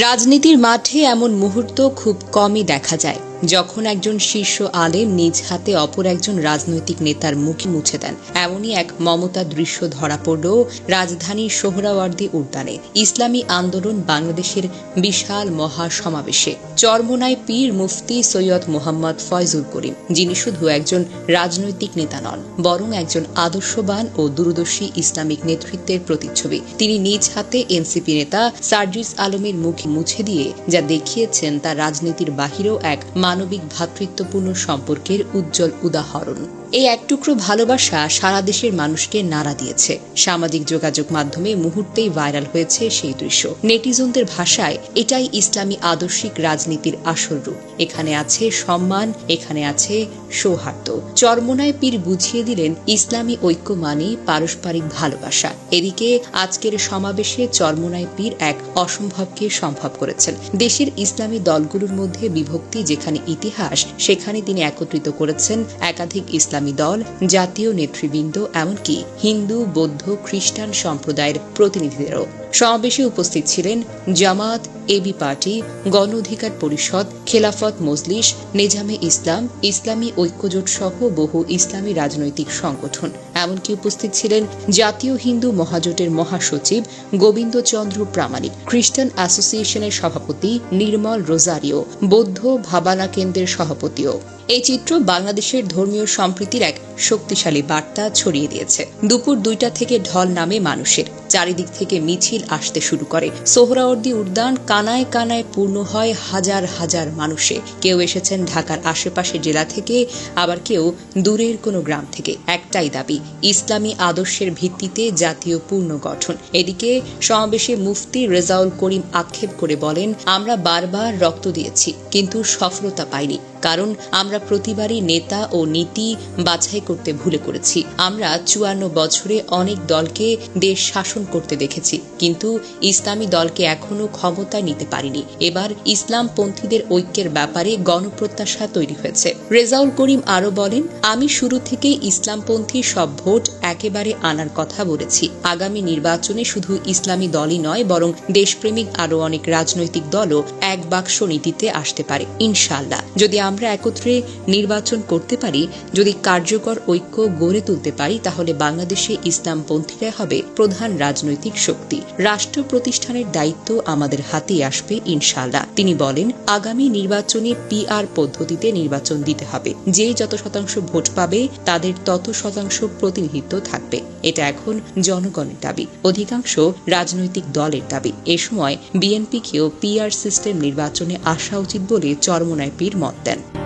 রাজনীতির মাঠে এমন মুহূর্ত খুব কমই দেখা যায়। যখন একজন শীর্ষ আলেম নিজ হাতে অপর একজন রাজনৈতিক নেতার মুখে মুছে দেন, এমনই এক মমতা দৃশ্য ধরা পড়ল রাজধানীর সোহরাওয়ার্দী উদ্যানে। ইসলামী আন্দোলন বাংলাদেশের বিশাল মহা সমাবেশে চরমোনাই পীর মুফতি সৈয়দ মোহাম্মদ ফয়জুল করিম, যিনি শুধু একজন রাজনৈতিক নেতা নন, বরং একজন আদর্শবান ও দূরদর্শী ইসলামিক নেতৃত্বের প্রতিচ্ছবি। তিনি নিজ হাতে এনসিপি নেতা সার্জিস আলমের মুখে মুছে দিয়ে যা দেখিয়েছেন তা রাজনীতির বাহিরেও এক মানবিক ভ্রাতৃত্বপূর্ণ সম্পর্কের উজ্জ্বল উদাহরণ। এই এক টুকরো ভালোবাসা সারা দেশের মানুষকে নাড়া দিয়েছে। সামাজিক যোগাযোগ মাধ্যমে মুহূর্তেই ভাইরাল হয়েছে সেই দৃশ্য। নেটিজনদের ভাষায় এটাই ইসলামী আদর্শিক রাজনীতির আসল রূপ। এখানে আছে সম্মান, এখানে আছে সৌহার্দ্য। চরমোনায় পীর বুঝিয়ে দিলেন ইসলামী ঐক্য মানে পারস্পরিক ভালোবাসা। এদিকে আজকের সমাবেশে চরমোনায় পীর এক অসম্ভবকে সম্ভব করেছেন। দেশের ইসলামী দলগুলোর মধ্যে বিভক্তি যেখানে ইতিহাস, সেখানে তিনি একত্রিত করেছেন একাধিক ইসলামী দল, জাতীয় নেতৃবৃন্দ, এমনকি হিন্দু, বৌদ্ধ, খ্রিস্টান সম্প্রদায়ের প্রতিনিধিদেরও। সমাবেশে উপস্থিত ছিলেন জামাত এবি পার্টি, গণ অধিকার পরিষদ, খেলাফত মজলিস, নেজামে ইসলাম, ইসলামী ঐক্যজোট সহ বহু ইসলামী রাজনৈতিক সংগঠন। এমনকি উপস্থিত ছিলেন জাতীয় হিন্দু মহাজোটের মহাসচিব গোবিন্দচন্দ্র প্রামাণিক, খ্রিস্টান অ্যাসোসিয়েশনের সভাপতি নির্মল রোজারিও, বৌদ্ধ ভাবানা কেন্দ্রের সভাপতিও। এই চিত্র বাংলাদেশের ধর্মীয় সম্প্রীতির এক শক্তিশালী বার্তা ছড়িয়ে দিয়েছে। দুপুর দুইটা থেকে ঢল নামে মানুষের। চারিদিক থেকে মিছিল আসতে শুরু করে। সোহরাওয়ার্দী উদ্যান কানায় কানায় পূর্ণ হয় হাজার হাজার মানুষে। কেউ এসেছেন ঢাকার আশেপাশে জেলা থেকে, আবার কেউ দূরের কোনো গ্রাম থেকে। একটাই দাবি ইসলামী আদর্শের ভিত্তিতে জাতীয় পুনর্গঠন এদিকে সমাবেশে মুফতি রেজাউল করিম আক্ষেপ করে বলেন, আমরা বারবার রক্ত দিয়েছি, কিন্তু সফলতা পাইনি। কারণ আমরা প্রতিবারই নেতা ও নীতি বাছাই করতে ভুলে করেছি। আমরা চুয়ান্ন বছরে অনেক দলকে দেশ শাসন করতে দেখেছি, কিন্তু ইসলামী দলকে এখনও ক্ষমতায় নিতে পারিনি। এবার ইসলাম পন্থীদের ঐক্যের ব্যাপারে গণপ্রত্যাশা তৈরি হয়েছে। রেজাউল করিম আরও বলেন, আমি শুরু থেকেই ইসলামপন্থী সব ভোট একেবারে আনার কথা বলেছি। আগামী নির্বাচনে শুধু ইসলামী দলই নয়, বরং দেশপ্রেমিক আরও অনেক রাজনৈতিক দলও এক বাক্স নীতিতে আসতে পারে ইনশাল্লাহ যদি আমরা একত্রে নির্বাচন করতে পারি, যদি কার্যকর ঐক্য গড়ে তুলতে পারি, তাহলে বাংলাদেশে ইসলামপন্থীরা হবে প্রধান রাজনৈতিক শক্তি। রাষ্ট্র প্রতিষ্ঠানের দায়িত্ব আমাদের হাতেই আসবে ইনশাল্লাহ তিনি বলেন, আগামী নির্বাচনে পিআর পদ্ধতিতে নির্বাচন দিতে হবে। যে যত শতাংশ ভোট পাবে, তাদের তত শতাংশ প্রতিনিধিত্ব থাকবে। এটা এখন জনগণের দাবি। অধিকাংশ রাজনৈতিক দলের দাবি। এ সময় বিএনপিকেও পিআর সিস্টেম নির্বাচনে আসা উচিত বলে চরমনায় পীর মত দেন।